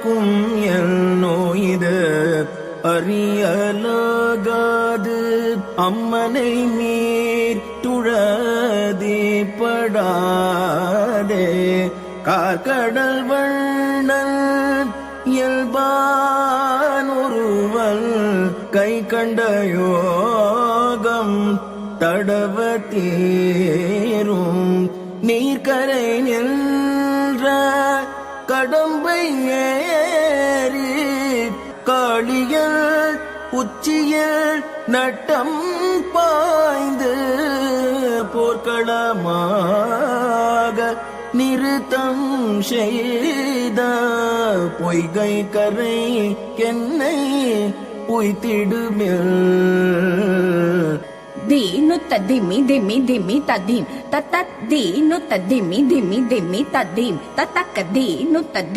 ஆர்க்கும் என்னோ இது. அறியலாகாது. அம்மனை மீட்டுழதே படாதே கார்கடல் வண்ணன் இயல்பான் ஒருவன் கை கண்ட யோகம் தடவ தேரும். நீர்க்கரை நின்ற கடம்பை ஏறி காளியல் உச்சியில் நட்டம் பாய்ந்து போர்க்களமாக நிறுத்தம் செய்த பொய்கை கரை கென்னை உய்த்திடுமில். దీను తదిమి దిమి దిమి తదీం తత దీను తదిమి దిమి దిమి తదీం తతక దీను తది